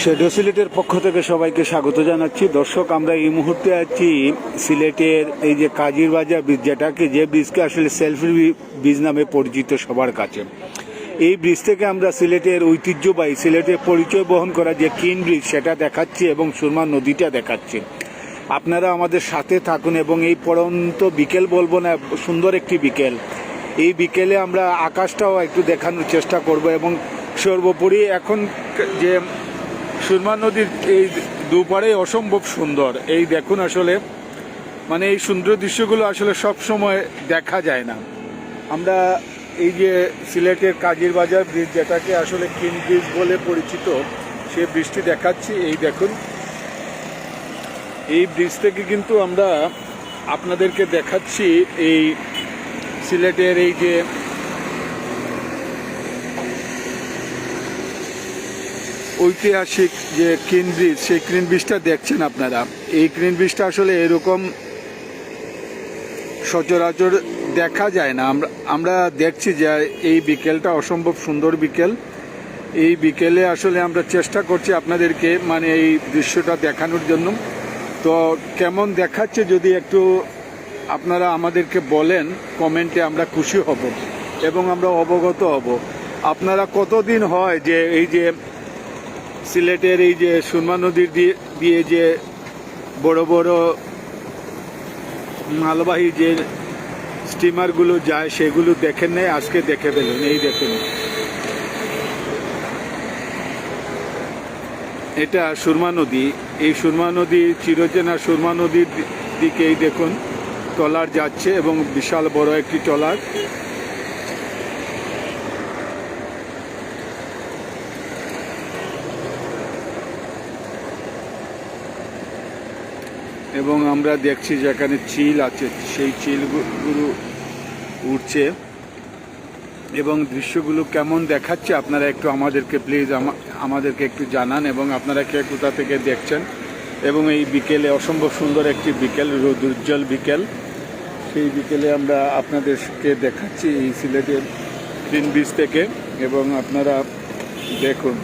Shadow সিলেটের পক্ষ থেকে সবাইকে স্বাগত জানাচ্ছি। দর্শক, আমরা এই মুহূর্তে আছি সিলেটের এই যে কাজির বাজার ব্রিজ, যেটাকে যে ব্রিজকে আসলে সেলফি ব্রিজ নামে পরিচিত সবার কাছে। এই ব্রিজ থেকে আমরা সিলেটের ঐতিহ্যবাহী, সিলেটের পরিচয় বহন করা যে কিন ব্রিজ, সেটা দেখাচ্ছি এবং সুরমা নদীটা দেখাচ্ছি। আপনারা আমাদের সাথে থাকুন এবং এই পরন্ত বিকেল বলব না, সুন্দর একটি বিকেল। এই বিকেলে আমরা আকাশটাও একটু দেখানোর চেষ্টা করব এবং সর্বোপরি এখন যে সুরমা নদীর এই দুপারে অসম্ভব সুন্দর। এই দেখুন আসলে মানে এই সুন্দর দৃশ্যগুলো আসলে সব সময় দেখা যায় না। আমরা এই যে সিলেটের কাজির বাজার ব্রিজ যেটাকে আসলে কিন ব্রিজ বলে পরিচিত, সে ব্রিজটি দেখাচ্ছি। এই দেখুন, এই ব্রিজ থেকে কিন্তু আমরা আপনাদেরকে দেখাচ্ছি এই সিলেটের এই যে ঐতিহাসিক যে ক্রিন ব্রিজ, সেই ক্রিন ব্রিজটা দেখছেন আপনারা? এই ক্রিন ব্রিজটা আসলে এরকম সচরাচর দেখা যায় না। আমরা আমরা দেখছি যে এই বিকেলটা অসম্ভব সুন্দর বিকেল। এই বিকেলে আসলে আমরা চেষ্টা করছি আপনাদেরকে মানে এই দৃশ্যটা দেখানোর জন্য। তো কেমন দেখাচ্ছে যদি একটু আপনারা আমাদেরকে বলেন, কমেন্টে আমরা খুশি হব এবং আমরা অবগত হব। আপনারা কতদিন হয় যে এই যে সিলেটের এই যে সুরমা নদীর দিয়ে দিয়ে যে বড় বড় মালবাহী যে স্টিমারগুলো যায়, সেগুলো দেখেন নাই, আজকে দেখে পেলেন এই দেখুন। এটা সুরমা নদী, এই সুরমা নদী, চিরচেনা সুরমা নদীর দিকেই দেখুন, ট্রলার যাচ্ছে এবং বিশাল বড় একটি ট্রলার। এবং আমরা দেখছি যেখানে চিল আছে, সেই চিলগুলো উঠছে এবং দৃশ্যগুলো কেমন দেখাচ্ছে আপনারা একটু আমাদেরকে প্লিজ আমাদেরকে একটু জানান এবং আপনারা কে কোথা থেকে দেখছেন এবং এই বিকেলে, অসম্ভব সুন্দর একটি বিকেল রোদুজ্জ্বল বিকেল, সেই বিকেলে আমরা আপনাদেরকে দেখাচ্ছি এই সিলেটের গ্রিন বিচ থেকে এবং আপনারা দেখুন।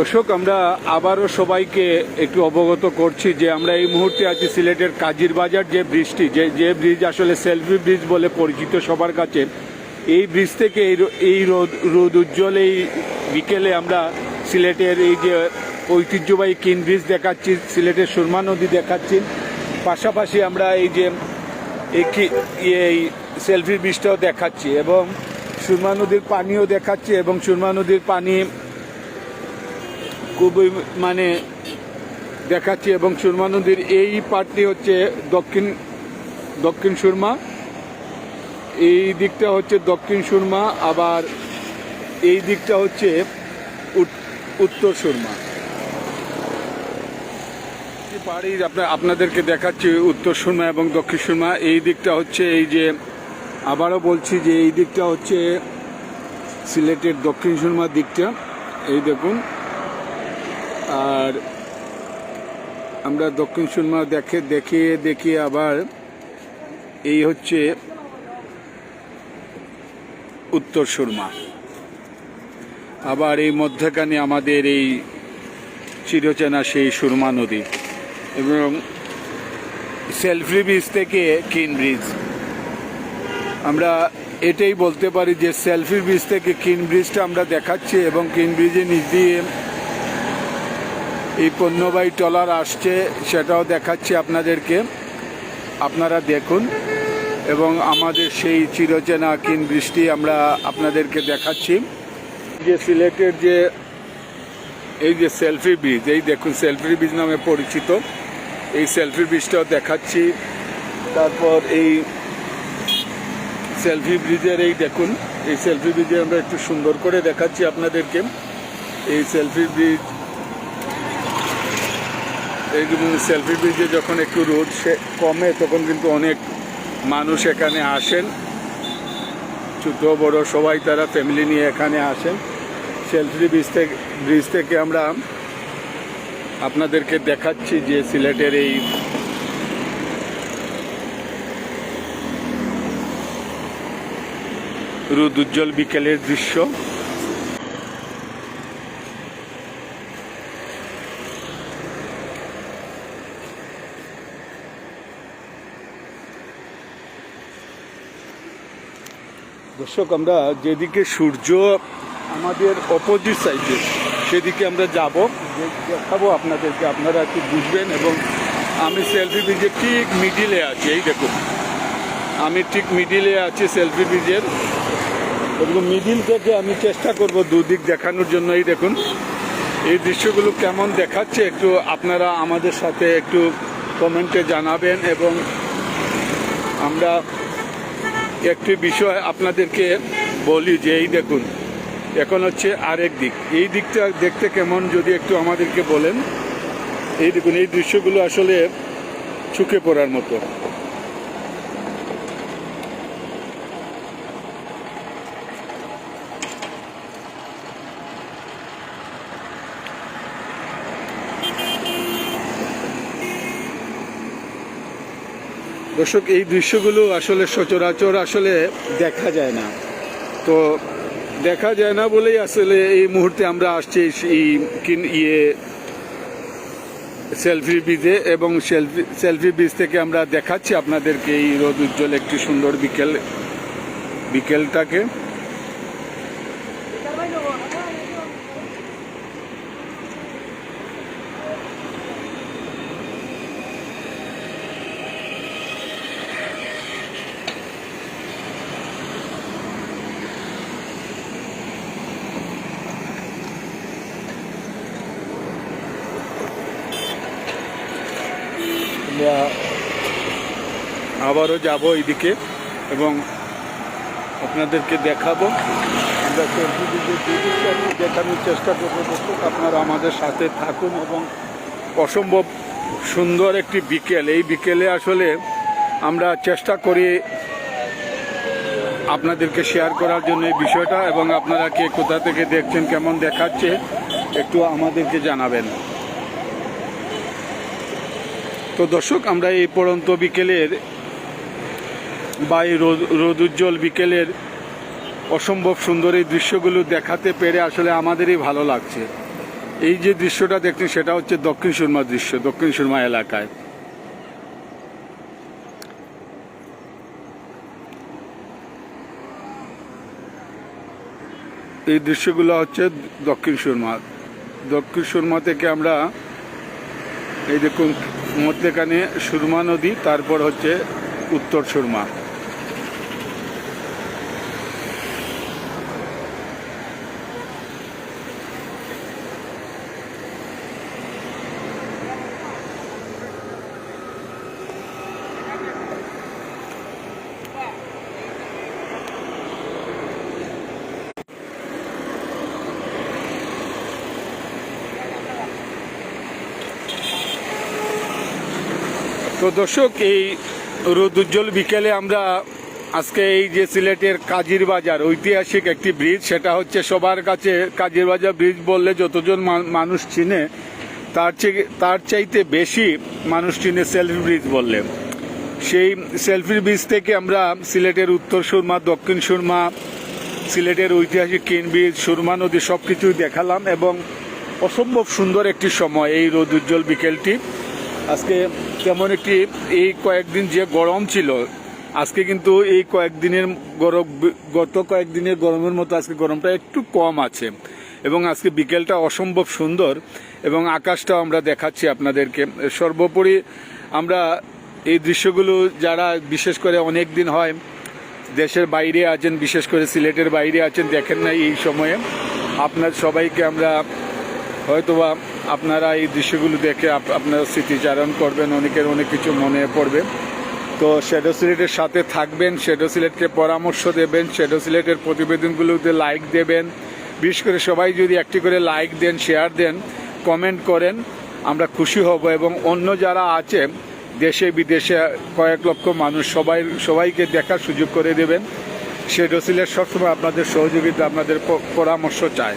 দর্শক, আমরা আবারও সবাইকে একটু অবগত করছি যে আমরা এই মুহূর্তে আছি সিলেটের কাজির বাজার, যে ব্রিজটি, যে যে ব্রিজ আসলে সেলফি ব্রিজ বলে পরিচিত সবার কাছে। এই ব্রিজ থেকে এই রোদ রোদ উজ্জ্বল, এই বিকেলে আমরা সিলেটের এই যে ঐতিহ্যবাহী কিন ব্রিজ দেখাচ্ছি, সিলেটের সুরমা নদী দেখাচ্ছি। পাশাপাশি আমরা এই যে কি- এই সেলফি ব্রিজটাও দেখাচ্ছি এবং সুরমা নদীর পানিও দেখাচ্ছি এবং সুরমা নদীর পানি খুবই মানে দেখাচ্ছি এবং সুরমা নদীর এই পার্টটি হচ্ছে দক্ষিণ দক্ষিণ সুরমা। এই দিকটা হচ্ছে দক্ষিণ সুরমা, আবার এই দিকটা হচ্ছে উত্তর সুরমা। বাড়ির আপনার, আপনাদেরকে দেখাচ্ছি উত্তর সুরমা এবং দক্ষিণ সুরমা। এই দিকটা হচ্ছে এই যে, আবারও বলছি যে এই দিকটা হচ্ছে সিলেটের দক্ষিণ সুরমার দিকটা। এই দেখুন। আর আমরা দক্ষিণ সুরমা দেখে, দেখিয়ে দেখিয়ে আবার এই হচ্ছে উত্তর সুরমা আবার এই মধ্যখানে আমাদের এই চিরচেনা সেই সুরমা নদী এবং সেলফি ব্রিজ থেকে কিন ব্রিজ আমরা এটাই বলতে পারি যে সেলফি ব্রিজ থেকে কিন ব্রিজটা আমরা দেখাচ্ছি এবং কিন ব্রিজের নিচ দিয়ে এই পণ্যবাহী ট্রলার আসছে, সেটাও দেখাচ্ছি আপনাদেরকে। আপনারা দেখুন। এবং আমাদের সেই চিরচেনা কিন বৃষ্টি আমরা আপনাদেরকে দেখাচ্ছি। যে সিলেটের যে, এই যে সেলফি ব্রিজ, এই দেখুন, সেলফি ব্রিজ নামে পরিচিত। এই সেলফি ব্রিজটাও দেখাচ্ছি। তারপর এই সেলফি ব্রিজের এই দেখুন, এই সেলফি ব্রিজে আমরা একটু সুন্দর করে দেখাচ্ছি আপনাদেরকে। এই সেলফি ব্রিজ সেলফি ব্রিজে যখন একটু রোদ সে কমে, তখন কিন্তু অনেক মানুষ এখানে আসেন। ছোট, বড় সবাই তারা ফ্যামিলি নিয়ে এখানে আসেন। সেলফি ব্রিজ থেকে ব্রিজ থেকে আমরা আপনাদেরকে দেখাচ্ছি যে সিলেটের এই রোদ উজ্জ্বল বিকেলের দৃশ্য। দর্শক, আমরা যেদিকে সূর্য আমাদের অপোজিট সাইডে সেদিকে আমরা যাব। দেখাবো আপনাদেরকে, আপনারা একটু বুঝবেন? এবং আমি সেলফি ব্রিজের ঠিক মিডিলে আছি, এই দেখুন। আমি ঠিক মিডিলে আছি সেলফি ব্রিজের এবং মিডিল থেকে আমি চেষ্টা করব দুদিক দেখানোর জন্য, এই দেখুন। এই দৃশ্যগুলো কেমন দেখাচ্ছে একটু আপনারা আমাদের সাথে একটু কমেন্টে জানাবেন এবং আমরা একটি বিষয় আপনাদেরকে বলি যে এই দেখুন, এখন হচ্ছে আরেক দিক। এই দিকটা দেখতে কেমন যদি একটু আমাদেরকে বলেন। এই দেখুন, এই দৃশ্যগুলো আসলে চুকে পড়ার মতো। দর্শক, এই দৃশ্যগুলো আসলে সচরাচর আসলে দেখা যায় না। তো দেখা যায় না বলেই আসলে এই মুহূর্তে আমরা আসছি এই ইয়ে সেলফি ব্রিজে এবং সেলফি সেলফি ব্রিজ থেকে আমরা দেখাচ্ছি আপনাদেরকে এই রোদ উজ্জ্বল একটি সুন্দর বিকেল, বিকেলটাকে। আমরা আবারও যাব এইদিকে এবং আপনাদেরকে দেখাবো। আমরা দেখানোর চেষ্টা করব। দর্শক, আপনারা আমাদের সাথে থাকুন এবং অসম্ভব সুন্দর একটি বিকেল। এই বিকেলে আসলে আমরা চেষ্টা করি আপনাদেরকে শেয়ার করার জন্য এই বিষয়টা এবং আপনারা কে কোথা থেকে দেখছেন, কেমন দেখাচ্ছে, একটু আমাদেরকে জানাবেন। তো দর্শক, আমরা এই পড়ন্ত বিকেলের বা এই রোদ রোদুজ্জ্বল বিকেলের অসম্ভব সুন্দর এই দৃশ্যগুলো দেখাতে পেরে আসলে আমাদেরই ভালো লাগছে। এই যে দৃশ্যটা দেখছেন, সেটা হচ্ছে দক্ষিণ সুরমা দৃশ্য, দক্ষিণ সুরমা এলাকায়। এই দৃশ্যগুলো হচ্ছে দক্ষিণ সুরমা। দক্ষিণ সুরমা থেকে আমরা এই দেখুন মধ্যেখানে সুরমা নদী তারপর হচ্ছে উত্তর সুরমা। তো দর্শক, এই রোদ উজ্জ্বল বিকেলে আমরা আজকে এই যে সিলেটের কাজির বাজার, ঐতিহাসিক একটি ব্রিজ সেটা হচ্ছে সবার কাছে কাজির বাজার ব্রিজ বললে যতজন মানুষ চিনে, তার চেয়ে, তার চাইতে বেশি মানুষ চিনে সেলফি ব্রিজ বললে। সেই সেলফি ব্রিজ থেকে আমরা সিলেটের উত্তর সুরমা, দক্ষিণ সুরমা, সিলেটের ঐতিহাসিক কিন ব্রিজ সুরমা নদী সব কিছুই দেখালাম এবং অসম্ভব সুন্দর একটি সময় এই রোদ উজ্জ্বল বিকেলটি। আজকে তেমন একটি, এই কয়েকদিন যে গরম ছিল, আজকে কিন্তু এই কয়েকদিনের গরম, গত কয়েকদিনের গরমের মতো আজকে গরমটা একটু কম আছে। এবং আজকে বিকেলটা অসম্ভব সুন্দর, এবং আকাশটাও আমরা দেখাচ্ছি আপনাদেরকে। সর্বোপরি আমরা এই দৃশ্যগুলো যারা বিশেষ করে অনেক দিন হয় দেশের বাইরে আছেন, বিশেষ করে সিলেটের বাইরে আছেন, দেখেন না এই সময়ে। আপনার সবাইকে আমরা হয়তোবা আপনারা এই দৃশ্যগুলো দেখে আপ- আপনারা স্মৃতিচারণ করবেন, অনেকের অনেক কিছু মনে পড়বে। তো শ্যাডো সিলেটের সাথে থাকবেন শ্যাডো সিলেটকে পরামর্শ দেবেন শ্যাডো সিলেটের প্রতিবেদনগুলোতে লাইক দেবেন। বিশেষ করে সবাই যদি একটি করে লাইক দেন শেয়ার দেন কমেন্ট করেন, আমরা খুশি হব এবং অন্য যারা আছে, দেশে, বিদেশে কয়েক লক্ষ মানুষ সবাই, সবাইকে দেখার সুযোগ করে দেবেন। সে রসিলের সবসময় আপনাদের সহযোগিতা, আপনাদের পরামর্শ চায়।